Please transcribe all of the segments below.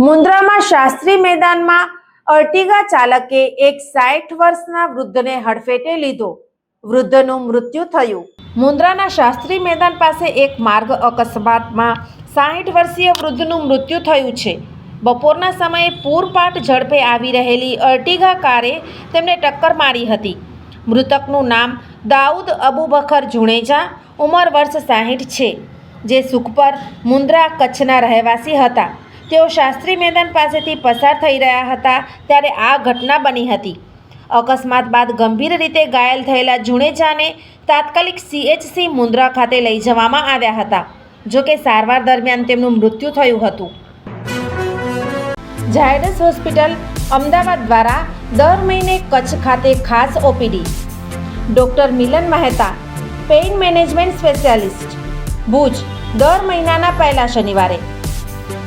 મુન્દ્રામાં શાસ્ત્રી મેદાનમાં અર્ટિગા ચાલકે એક સાઠ વર્ષના વૃદ્ધને હડફેટે લીધો. વૃદ્ધનું મૃત્યુ થયું. મુન્દ્રાના શાસ્ત્રી મેદાન પાસે એક માર્ગ અકસ્માતમાં સાઠ વર્ષીય વૃદ્ધનું મૃત્યુ થયું છે. બપોરના સમયે પૂરપાટ ઝડપે આવી રહેલી અર્ટિગા કારે તેમને ટક્કર મારી હતી. મૃતકનું નામ દાઉદ અબુબકર જુણેજા, ઉંમર વર્ષ સાહીઠ છે, જે સુખપર મુન્દ્રા કચ્છના રહેવાસી હતા. તેઓ શાસ્ત્રી મેદાન પાસેથી પસાર થઈ રહ્યા હતા ત્યારે આ ઘટના બની હતી. અકસ્માત બાદ ગંભીર રીતે ઘાયલ થયેલા જુણેજાને તાત્કાલિક સીએચસી મુન્દ્રા ખાતે લઈ જવામાં આવ્યા હતા જોકે સારવાર દરમિયાન તેમનું મૃત્યુ થયું હતું. ઝાયડસ હોસ્પિટલ અમદાવાદ દ્વારા દર મહિને કચ્છ ખાતે ખાસ OPD doctor Milan Mehta, pain management specialist. Bhuj, દર મહિનાના પહેલા શનિવારે.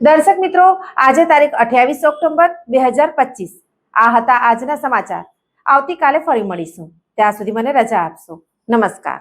દર્શક મિત્રો, આજે તારીખ અઠ્યાવીસ ઓક્ટોબર બે હજાર પચીસ. આ હતા આજના સમાચાર. આવતીકાલે ફરી મળીશું. ત્યાં સુધી મને રજા આપશો. નમસ્કાર.